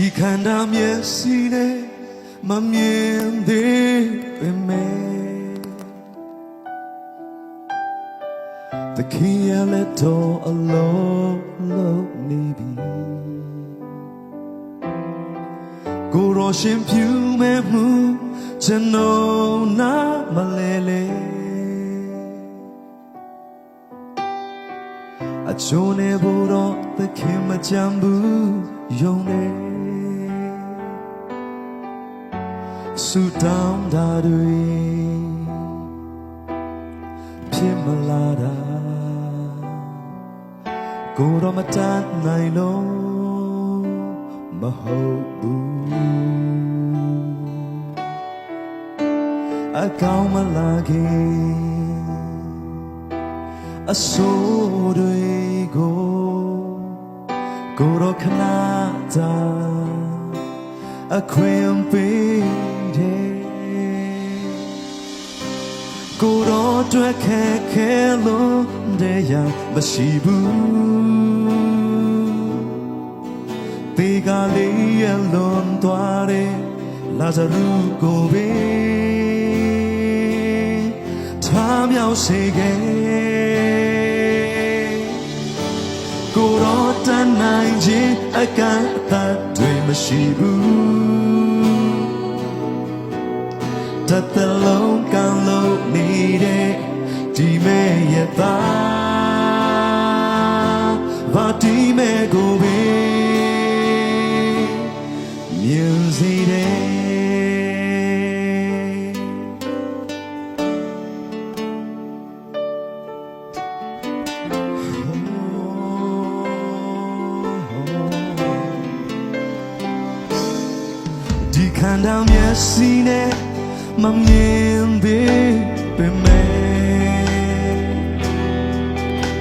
ဒီခန္ဓာမျက်စိနဲ့မမြင်သေးပေမဲ့တခင်ရလက်တော်အလုံးလုံးနေပြီကိုရောရှင်ဖြူမဲ့မှုကျွန်တော်နာမလဲလဲအချိုးနေဖို့တော့သခင်မကြံဘူးယုံနေ ဆူတောင်းတာတွေဖြစ်မလာတာကိုယ်တော့မတတ်နိုင်လို့မဟုတ်ဘူးအကောင်းမလာခင်အဆိုးတွေကိုကိုယ်တော့ခဏတာအခွင့်ပေး တယ်ကိုယ်တော့တွေ့ခဲ့ခဲ့လို့တရားမရှိဘူးတေကလေးရလွန်သွားတယ်လာဇရုကိုပဲထားမြောက်စေခဲ့ကိုယ်တော်တန်နိုင်ခြင်းအကန့်အသတ်တွေမရှိဘူး တသက်လုံးကံလို့နေတဲ့ဒီမဲ့ရသားဘာဒီမဲ့ကိုပဲမြင်စေတယ်ဒီခန္ဓာမျက်စိနဲ့ မမြင်သေးပေမဲ့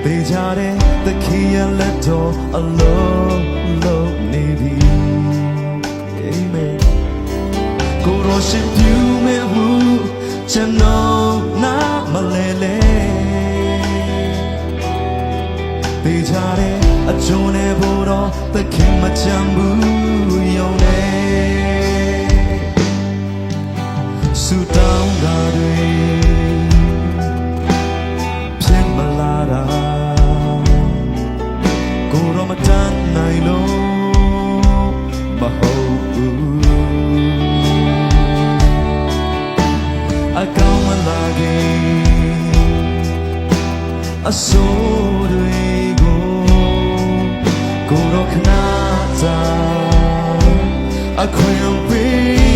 ပေကြတဲ့သခင်ရဲ့လက်တော်အလုံးလုံးနေပြီအာမင်ကိုရောရှင်ပြုမဲ့မှုကျွန်တော်နာမလဲလဲပေချတဲ့အကျုံးနဲ့ဘိုးတော်သခင်မချမ်းဘူးယုံ မတန်းနိုင်လို့မဟုတ်ဘူးအကောင်းမလာခင်အဆိုးတွေကိုကိုယ်တော့ခဏတာအခွင့်ပေး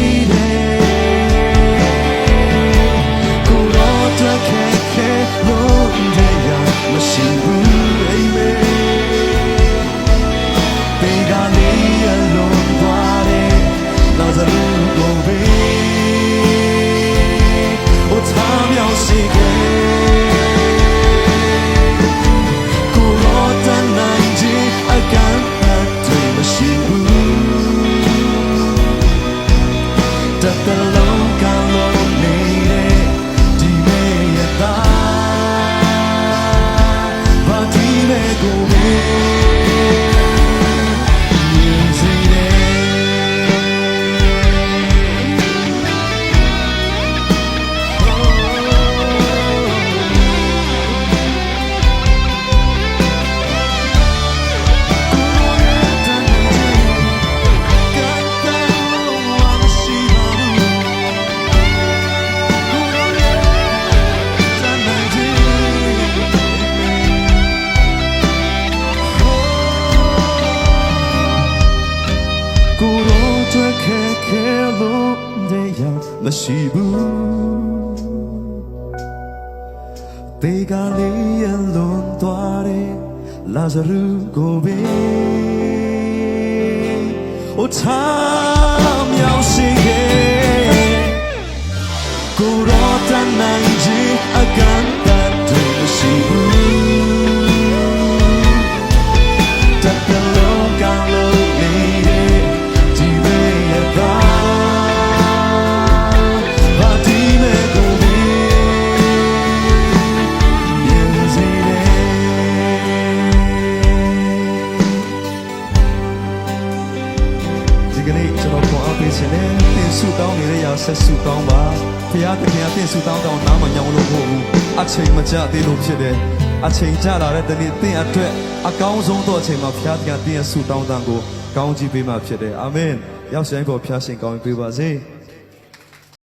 မရှိဘူးတေကလေးရလွန်သွားတယ်လာဇရုကိုပဲ။အိုထားမြောက်ရှိ ပေးခြင်းနဲ့သင်ဆုတောင်းနေတဲ့ရာဆက်ဆုတောင်းပါဖခင်သခင်အသင်ဆုတောင်းတောင်းနားမညောင်းလို့မဟုတ်ဘူးအချိန်မကျသေးလို့ဖြစ်တယ်အချိန်ကျလာတဲ့တနေ့သင်အတွက်အကောင်းဆုံးသောအချိန်မှာဖခင်သခင်သင်ရဲ့ဆုတောင်းတန်ကိုကောင်းချီးပေးမှဖြစ်တယ်အာမင်ရောက်ဆိုင်ပေါ်ဖခင်ရှင်ကောင်းချီးပေးပါစေ